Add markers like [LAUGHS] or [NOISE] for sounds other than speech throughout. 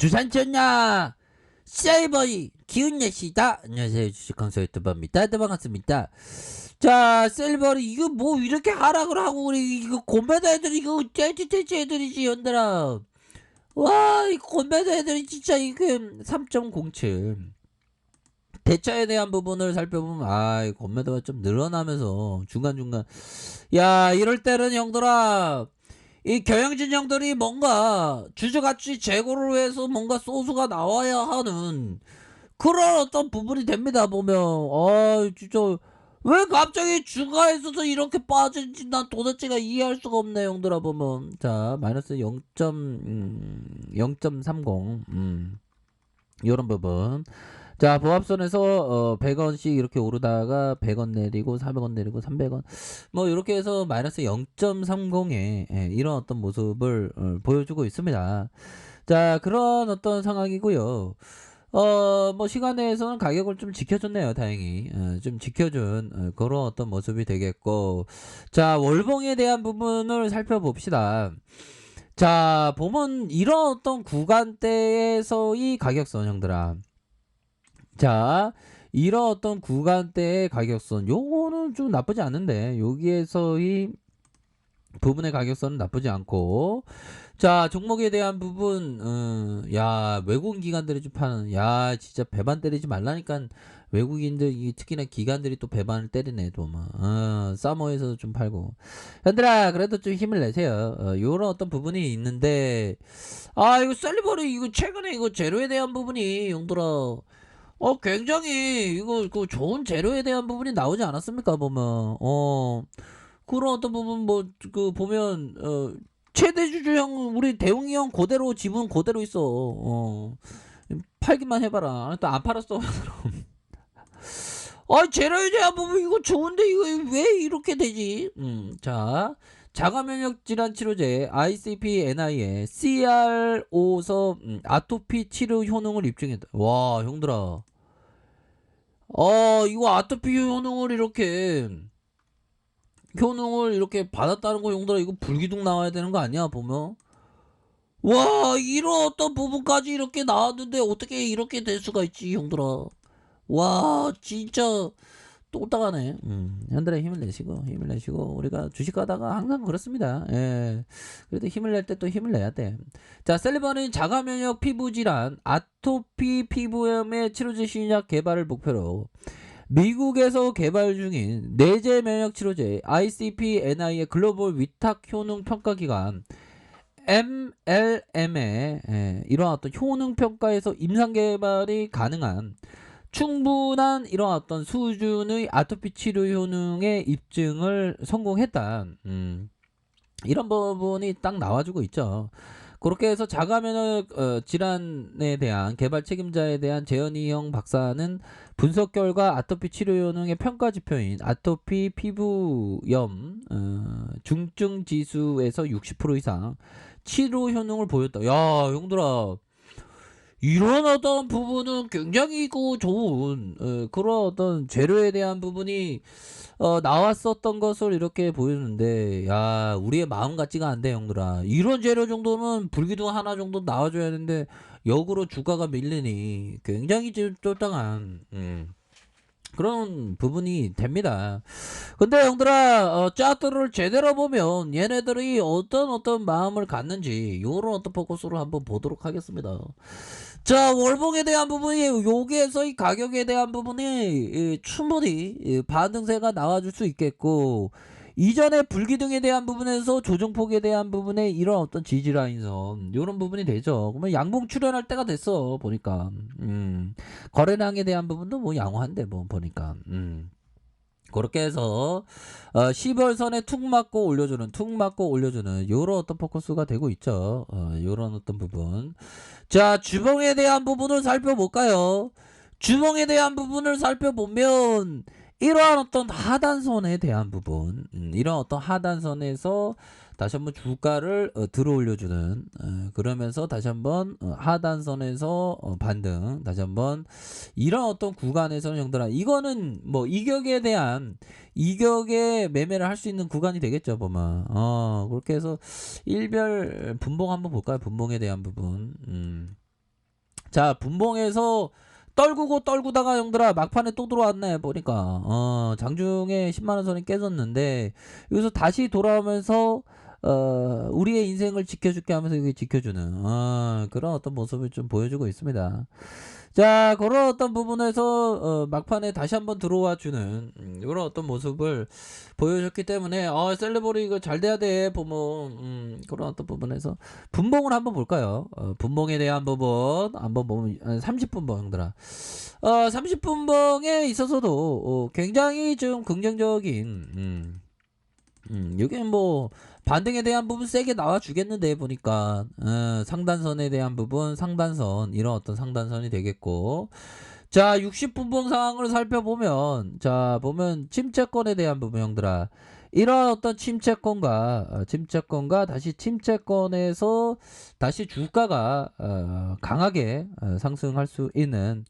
주산전야 셀버이 기운여시다. 안녕하세요. 주식강사 유튜버입니다. 네 반갑습니다. 자 셀버이 이거 뭐 이렇게 하락을 하고 우리 이거 곰배도 애들이 이거 째째째째 애들이지 연들아. 와이 곰배도 애들이 진짜 이거 3.07 대차에 대한 부분을 살펴보면 아이 곰배도가 좀 늘어나면서 중간중간. 야 이럴 때는 형들아 이 경영진 형들이 뭔가 주주가치 재고를 위해서 뭔가 소스가 나와야 하는 그런 어떤 부분이 됩니다 보면. 아 진짜. 왜 갑자기 주가에서도 이렇게 빠진지 난 도대체가 이해할 수가 없네 형들아 보면. 자 마이너스 0. 음, 0.30 음, 이런 부분 자 보합선에서 어, 100원씩 이렇게 오르다가 100원 내리고 400원 내리고 300원 뭐 이렇게 해서 마이너스 0.30의 예, 이런 어떤 모습을 어, 보여주고 있습니다. 자 그런 어떤 상황이고요. 어 뭐 시간에서는 가격을 좀 지켜줬네요 다행히 어, 좀 지켜준 어, 그런 어떤 모습이 되겠고 자 월봉에 대한 부분을 살펴봅시다. 자 보면 이런 어떤 구간대에서의 가격 선 형들아 자, 이런 어떤 구간대의 가격선, 요거는 좀 나쁘지 않은데, 여기에서의 부분의 가격선은 나쁘지 않고, 자, 종목에 대한 부분, 어, 야, 외국인 기관들이 좀 파는, 야, 진짜 배반 때리지 말라니까, 외국인들, 이 특히나 기관들이 또 배반을 때리네, 또, 뭐, 어, 사모에서도 좀 팔고. 현들아, 그래도 좀 힘을 내세요. 어, 요런 어떤 부분이 있는데, 아, 이거 셀리버리, 이거 최근에 이거 제로에 대한 부분이, 용들아, 어, 굉장히 이거 그 좋은 재료에 대한 부분이 나오지 않았습니까? 보면 어 그런 어떤 부분 뭐 그 보면 어 최대 주주 형 우리 대웅이 형 그대로 지분 그대로 있어. 어 팔기만 해봐라. 또 안 팔았어. [LAUGHS] 아 재료에 대한 부분 이거 좋은데 이거 왜 이렇게 되지? 음, 자 자가 면역 질환 치료제 ICP-NI의 CR5서 음, 아토피 치료 효능을 입증했다. 와, 형들아. 어, 이거 아토피 효능을 이렇게 효능을 이렇게 받았다는 거 형들아 이거 불기둥 나와야 되는 거 아니야 보면? 와 이런 어떤 부분까지 이렇게 나왔는데 어떻게 이렇게 될 수가 있지 형들아 와 진짜 똑딱하네. 음, 현들의 힘을 내시고 힘을 내시고 우리가 주식하다가 항상 그렇습니다. 예. 그래도 힘을 낼 때 또 힘을 내야 돼 자 셀리버는 자가 면역 피부 질환 아토피 피부염의 치료제 신약 개발을 목표로 미국에서 개발 중인 내재 면역 치료제 ICP-NI의 글로벌 위탁 효능 평가 기관 MLM의 예, 이러한 어떤 효능 평가에서 임상 개발이 가능한 충분한 이런 어떤 수준의 아토피 치료 효능의 입증을 성공했다. 음, 이런 부분이 딱 나와주고 있죠. 그렇게 해서 자가면역 어, 질환에 대한 개발 책임자에 대한 재현이형 박사는 분석 결과 아토피 치료 효능의 평가 지표인 아토피 피부염 어, 중증 지수에서 60% 이상 치료 효능을 보였다. 야, 형들아. 이런 어떤 부분은 굉장히 그 좋은 어, 그런 어떤 재료에 대한 부분이 어, 나왔었던 것을 이렇게 보이는데 야 우리의 마음 같지가 않대 형들아 이런 재료 정도는 불기둥 하나 정도 나와줘야 되는데 역으로 주가가 밀리니 굉장히 좀 쫄딱한 음. 그런 부분이 됩니다. 근데 형들아, 어, 짜들을 제대로 보면 얘네들이 어떤 어떤 마음을 갖는지 요런 어떤 포커스로 한번 보도록 하겠습니다. 자, 월봉에 대한 부분이 여기에서 이 가격에 대한 부분이 이, 충분히 이, 반등세가 나와줄 수 있겠고 이전에 불기둥에 대한 부분에서 조정폭에 대한 부분에 이런 어떤 지지라인선 이런 부분이 되죠. 그러면 양봉 출현할 때가 됐어 보니까 음, 거래량에 대한 부분도 뭐 양호한데 뭐 보니까 음. 그렇게 해서 어, 10월선에 툭 맞고 올려주는 툭 맞고 올려주는 요런 어떤 포커스가 되고 있죠. 어, 요런 어떤 부분. 자 주봉에 대한 부분을 살펴볼까요? 주봉에 대한 부분을 살펴보면 이러한 어떤 하단선에 대한 부분, 음, 이런 어떤 하단선에서 다시 한번 주가를 어, 들어 올려주는 어, 그러면서 다시 한번 어, 하단선에서 어, 반등 다시 한번 이런 어떤 구간에서는 형들아 이거는 뭐 이격에 대한 이격에 매매를 할 수 있는 구간이 되겠죠 보면. 어 그렇게 해서 일별 분봉 한번 볼까요? 분봉에 대한 부분. 음. 자 분봉에서 떨구고 떨구다가 형들아 막판에 또 들어왔네 보니까. 어 장중에 10만원 선이 깨졌는데 여기서 다시 돌아오면서 어 우리의 인생을 지켜줄게 하면서 이게 지켜주는 어, 그런 어떤 모습을 좀 보여주고 있습니다. 자 그런 어떤 부분에서 어, 막판에 다시 한번 들어와 주는 음, 이런 어떤 모습을 보여줬기 때문에 어 셀레버리 이거 잘 돼야 돼 보면 음, 그런 어떤 부분에서 분봉을 한번 볼까요? 어, 분봉에 대한 부분 한번 보면 30분봉 형들아 어 30분봉에 있어서도 어, 굉장히 좀 긍정적인 음, 음, 여기 뭐 반등에 대한 부분 세게 나와 주겠는데 보니까 어, 상단선에 대한 부분 상단선 이런 어떤 상단선이 되겠고. 자 60분봉 상황을 살펴보면 자 보면 침체권에 대한 부분 형들아. 이런 어떤 침체권과 어, 침체권과 다시 침체권에서 다시 주가가 어, 강하게 어, 상승할 수 있는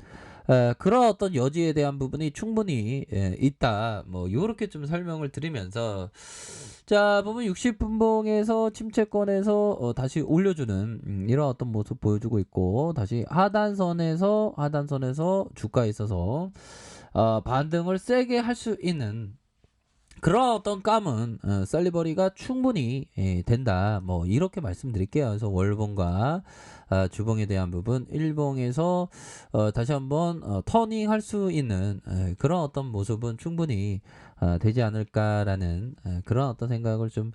에, 그런 어떤 여지에 대한 부분이 충분히 예, 있다. 뭐 이렇게 좀 설명을 드리면서 자 보면 60분봉에서 침체권에서 어, 다시 올려주는 음, 이런 어떤 모습 보여주고 있고 다시 하단선에서 하단선에서 주가에 있어서 어, 반등을 세게 할 수 있는 그런 어떤 감은 어, 셀리버리가 충분히 예, 된다. 뭐 이렇게 말씀드릴게요. 그래서 월봉과 아, 주봉에 대한 부분, 일봉에서 어, 다시 한번 어, 터닝 할 수 있는 에, 그런 어떤 모습은 충분히 어, 되지 않을까라는 에, 그런 어떤 생각을 좀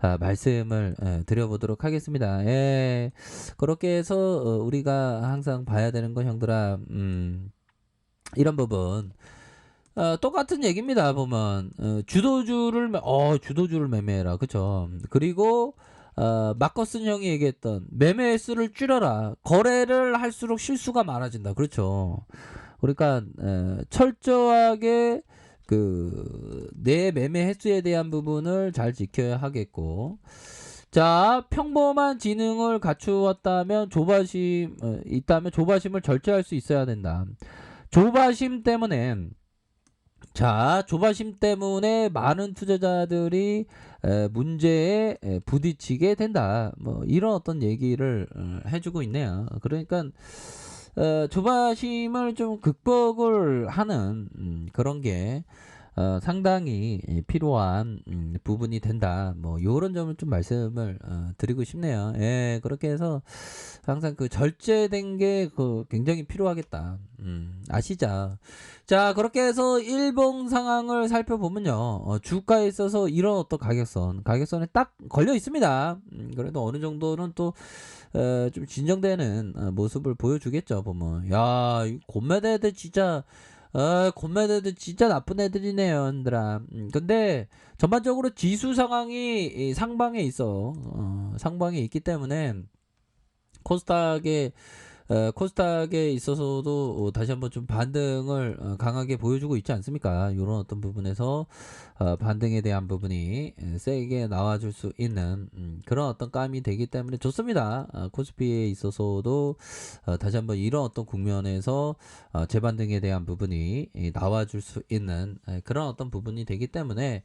아, 말씀을 에, 드려보도록 하겠습니다. 예, 그렇게 해서 어, 우리가 항상 봐야 되는 건 형들아, 음, 이런 부분. 어, 똑같은 얘기입니다. 보면 어, 주도주를 매- 어 주도주를 매매해라, 그쵸? 그리고 어, 마커슨 형이 얘기했던 매매 횟수를 줄여라. 거래를 할수록 실수가 많아진다. 그렇죠. 그러니까 에, 철저하게 그 내 매매 횟수에 대한 부분을 잘 지켜야 하겠고. 자, 평범한 지능을 갖추었다면 조바심 어, 있다면 조바심을 절제할 수 있어야 된다. 조바심 때문에 자, 조바심 때문에 많은 투자자들이 에, 문제에 에, 부딪히게 된다. 뭐 이런 어떤 얘기를 어, 해주고 있네요. 그러니까 어, 조바심을 좀 극복을 하는 음, 그런 게 어, 상당히 필요한 음, 부분이 된다. 뭐 이런 점을 좀 말씀을 어, 드리고 싶네요. 예, 그렇게 해서 항상 그 절제된 게 그 굉장히 필요하겠다. 음, 아시죠? 자, 그렇게 해서 일봉 상황을 살펴보면요. 어, 주가에 있어서 이런 어떤 가격선, 가격선에 딱 걸려 있습니다. 음, 그래도 어느 정도는 또, 어, 좀 진정되는 어, 모습을 보여주겠죠, 보면. 야, 이 곰매대들 진짜, 어, 곰매대들 진짜 나쁜 애들이네요, 얘들아. 음, 근데 전반적으로 지수 상황이 이 상방에 있어. 어, 상방에 있기 때문에 코스닥에 어, 코스닥에 있어서도 어, 다시 한번 좀 반등을 어, 강하게 보여주고 있지 않습니까? 이런 어떤 부분에서 어, 반등에 대한 부분이 에, 세게 나와줄 수 있는 음, 그런 어떤 감이 되기 때문에 좋습니다. 어, 코스피에 있어서도 어, 다시 한번 이런 어떤 국면에서 어, 재반등에 대한 부분이 이, 나와줄 수 있는 에, 그런 어떤 부분이 되기 때문에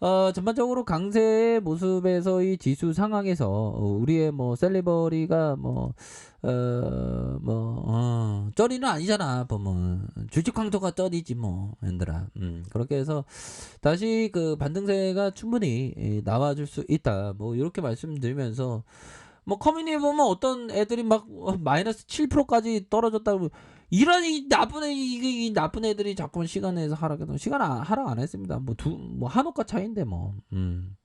어, 전반적으로 강세의 모습에서 이 지수 상황에서 어, 우리의 뭐 셀리버리가 뭐 어, 뭐, 어, 쩌리는 아니잖아, 보면. 주식 황토가 쩌리지, 뭐, 얘들아. 음, 그렇게 해서, 다시 그 반등세가 충분히 예, 나와줄 수 있다. 뭐, 이렇게 말씀드리면서, 뭐, 커뮤니티 보면 어떤 애들이 막, 어, 마이너스 7%까지 떨어졌다고, 이런 이 나쁜 애, 이, 이 나쁜 애들이 자꾸 시간 내서 하락해도, 시간 안, 하락 안 했습니다. 뭐, 두, 뭐, 한옥과 차이인데, 뭐, 음.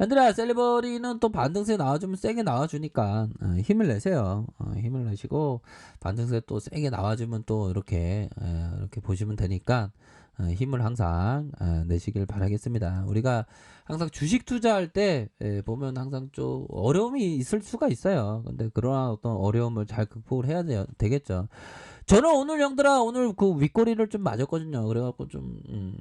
얘들아 셀리버리는 또 반등세 나와주면 세게 나와주니까 어, 힘을 내세요 어, 힘을 내시고 반등세 또 세게 나와주면 또 이렇게 에, 이렇게 보시면 되니까 어, 힘을 항상 어, 내시길 바라겠습니다. 우리가 항상 주식 투자할 때 에, 보면 항상 좀 어려움이 있을 수가 있어요. 근데 그러한 어떤 어려움을 잘 극복을 해야 되겠죠. 저는 오늘 형들아 오늘 그 윗꼬리를 좀 맞았거든요. 그래갖고 좀 음,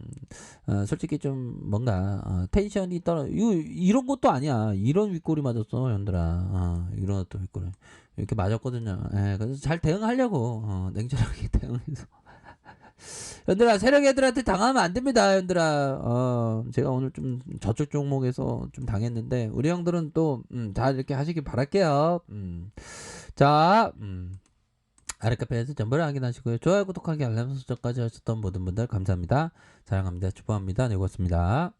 어, 솔직히 좀 뭔가 어, 텐션이 떨어 이거 이런 것도 아니야. 이런 윗골이 맞았어 연들아. 어, 이런 어떤 윗골이 이렇게 맞았거든요. 예, 그래서 잘 대응하려고 어, 냉철하게 [LAUGHS] 대응해서 연들아 세력 애들한테 당하면 안 됩니다 연들아 어, 제가 오늘 좀 저쪽 종목에서 좀 당했는데 우리 형들은 또 음, 잘 이렇게 하시길 바랄게요 음. 자 음. 아래 카페에서 정보를 확인하시고요. 좋아요, 구독하기, 알람 설정까지 하셨던 모든 분들 감사합니다. 사랑합니다. 축복합니다. 네, 고맙습니다.